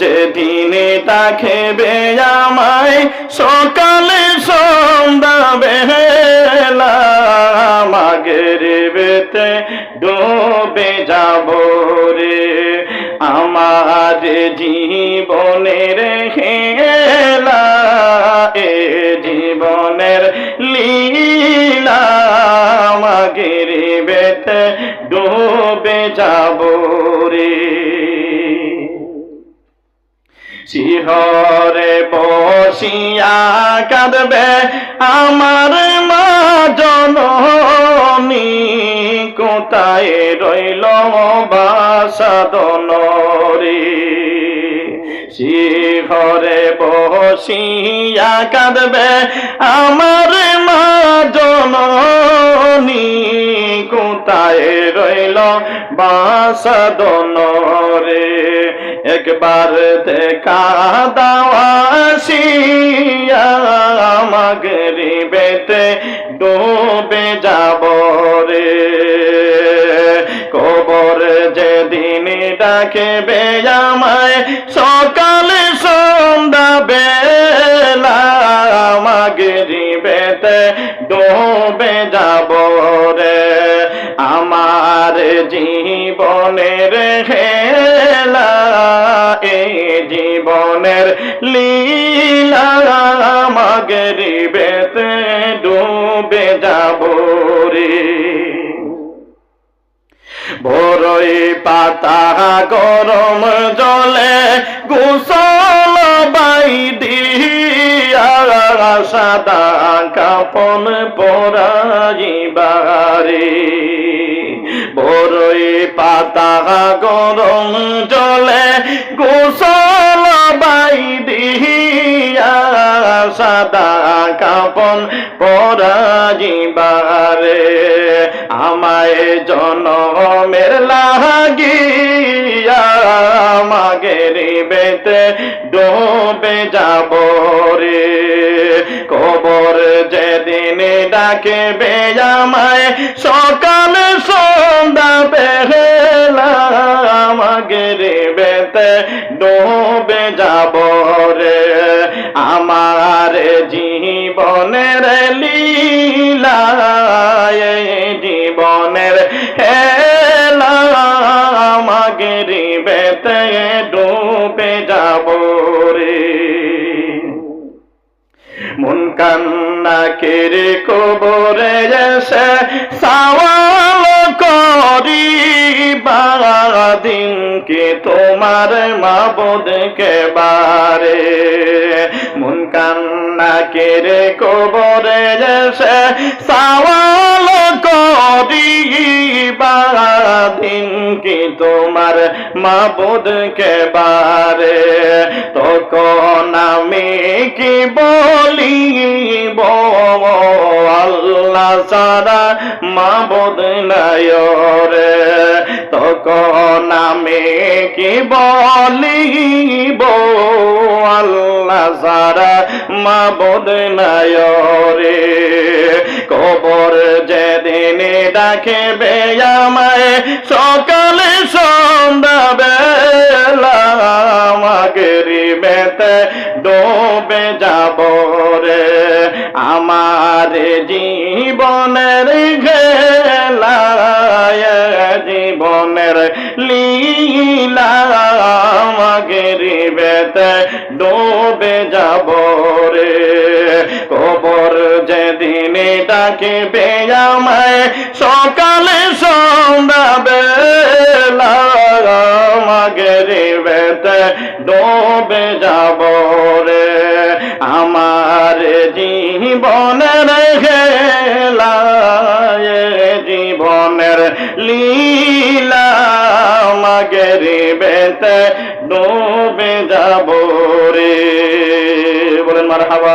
যেদিনে তাকেবে আমায় সকালে সন্ধ্যা বেলা মাগের বেতে ডুবে যাব রে। আমার জীবনের হেলা, এ জীবনের লীলা মাগের বেতে ডুবে যাব রে। শিহরে বসিয়া কাঁদবে আমার মা জননী। কোথায় রইল বাসাদনরে শিহরে বসিয়া কাঁদবে আমার মা বাসাদনরে একবার দেখা দাওয়াসিয়া মাগরিবেতে ডুবে যাব রে কবর যেদিন ডাকে আমায়, সকালে সন্ধ্যা বেলা মাগরিবেতে ডুবে যাব রে আমার জীবনের হেলা এই জীবনের লীলা মাগরিবেতে ডুবে যাব রে। বড়ই পাতা গরম জলে গোসল বাই দিয়া, সাদা কাপন পরাইবারে। বড়ই পাতা গরম জলে গোসল বাই দিয়া সাদা কাপন পরাইবারে আমায় জনমের লাগিয়া মাগের বেতে ডুবে যাব রে কবর যেদিন ডাকে আমায় সকাল বেতে ডুবে যাব রে। আমার জীবনের লীলা জীবনের হেলা মাগরি বেতে ডুবে যাব রে। মন কান্না কেরে কবরে এসে সাওয়াল তোমার মাবদ কে বারে। মন কান্না কেরে কবরে এসে সাওয়াল দিন কি তোমার মাবুদ কে বারে। তখন আমি কি বলিব? আল্লাহ সারা মাবুদ নাই রে তখন আমি কি বলিব? আল্লাহ সারা মাবুদ নাই রে কবর যেদিন ডাকে আমায়, সকালে সন্ধ্যা বেলা বেতে ডোবে যাব রে। আমার জীবনের ঘেলা জীবনের লীলা ডোবে যাব রে। কবর যেদিন ডাকে আমায়, সকালে সন্ধ্যা বেতে ডোবে যাব রে। আমার জীবনের খেলা জীবনের লীলা মাগরি বেতে ডোবে যাব বলেন মার হাবা